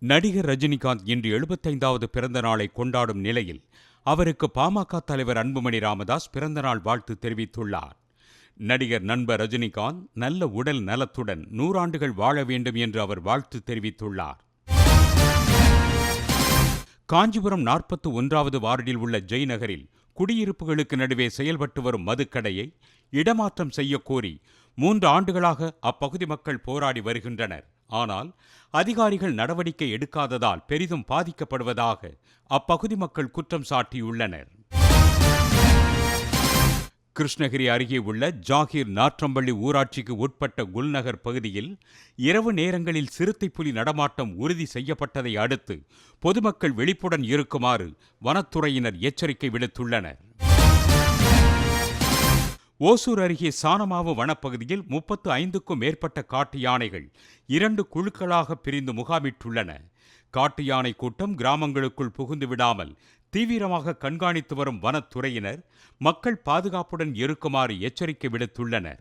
நடிகர் ரஜினிகாந்த் இன்று எழுபத்தைந்தாவது பிறந்த நாளை கொண்டாடும் நிலையில் அவருக்கு பாமக தலைவர் அன்புமணி ராமதாஸ் பிறந்தநாள் வாழ்த்து தெரிவித்துள்ளார். நடிகர் நண்பர் ரஜினிகாந்த் நல்ல உடல் நலத்துடன் நூறாண்டுகள் வாழ வேண்டும் என்று அவர் வாழ்த்து தெரிவித்துள்ளார். காஞ்சிபுரம் நாற்பத்து ஒன்றாவது வார்டில் உள்ள ஜெய்நகரில் குடியிருப்புகளுக்கு நடுவே செயல்பட்டு வரும் மதுக்கடையை இடமாற்றம் செய்யக்கோரி மூன்று ஆண்டுகளாக அப்பகுதி மக்கள் போராடி வருகின்றனர். ஆனால் அதிகாரிகள் நடவடிக்கை எடுக்காததால் பெரிதும் பாதிக்கப்படுவதாக அப்பகுதி மக்கள் குற்றம் சாட்டியுள்ளனர். கிருஷ்ணகிரி அருகே உள்ள ஜாகீர் நாற்றம்பள்ளி ஊராட்சிக்கு உட்பட்ட குல்நகர் பகுதியில் இரவு நேரங்களில் சிறுத்தை புலி நடமாட்டம் உறுதி செய்யப்பட்டதை அடுத்து பொதுமக்கள் விழிப்புடன் இருக்குமாறு வனத்துறையினர் எச்சரிக்கை விடுத்துள்ளனர். ஓசூர் அருகே சானமாவு வனப்பகுதியில் முப்பத்து ஐந்துக்கும் மேற்பட்ட காட்டு யானைகள் இரண்டு குழுக்களாக பிரிந்து முகாமிட்டுள்ளன. காட்டு யானை கூட்டம் கிராமங்களுக்குள் புகுந்து விடாமல் தீவிரமாக கண்காணித்து வரும் வனத்துறையினர் மக்கள் பாதுகாப்புடன் இருக்குமாறு எச்சரிக்கை விடுத்துள்ளனர்.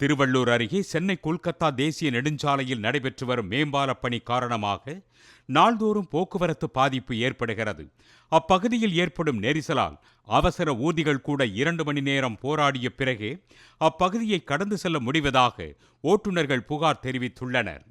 திருவள்ளூர் அருகே சென்னை கொல்கத்தா தேசிய நெடுஞ்சாலையில் நடைபெற்று வரும் மேம்பால பணி காரணமாக நாள்தோறும் போக்குவரத்து பாதிப்பு ஏற்படுகிறது. அப்பகுதியில் ஏற்படும் நெரிசலால் அவசர ஊர்திகள் கூட இரண்டு மணி நேரம் போராடிய பிறகே அப்பகுதியை கடந்து செல்ல முடிவதாக ஓட்டுநர்கள் புகார் தெரிவித்துள்ளனர்.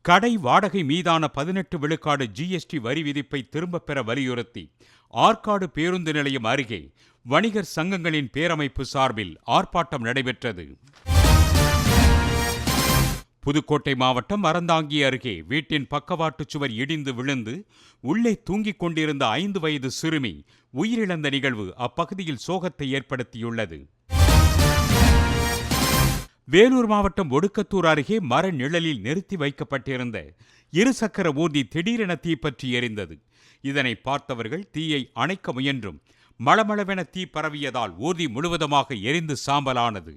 கடை வாடகை மீதான பதினெட்டு விழுக்காடு ஜிஎஸ்டி வரி விதிப்பை திரும்பப் பெற வலியுறுத்தி ஆற்காடு பேருந்து நிலையம் அருகே வணிகர் சங்கங்களின் பேரமைப்பு சார்பில் ஆர்ப்பாட்டம் நடைபெற்றது. புதுக்கோட்டை மாவட்டம் அறந்தாங்கி அருகே வீட்டின் பக்கவாட்டு சுவர் இடிந்து விழுந்து உள்ளே தூங்கிக் கொண்டிருந்த ஐந்து வயது சிறுமி உயிரிழந்த நிகழ்வு அப்பகுதியில் சோகத்தை ஏற்படுத்தியுள்ளது. வேலூர் மாவட்டம் ஒடுக்கத்தூர் அருகே மர நிழலில் நிறுத்தி வைக்கப்பட்டிருந்த இருசக்கர ஊர்தி திடீரென தீப்பற்றி எரிந்தது. இதனை பார்த்தவர்கள் தீயை அணைக்க முயன்றும் மளமளவென தீ பரவியதால் ஊர்தி முழுவதுமாக எரிந்து சாம்பலானது.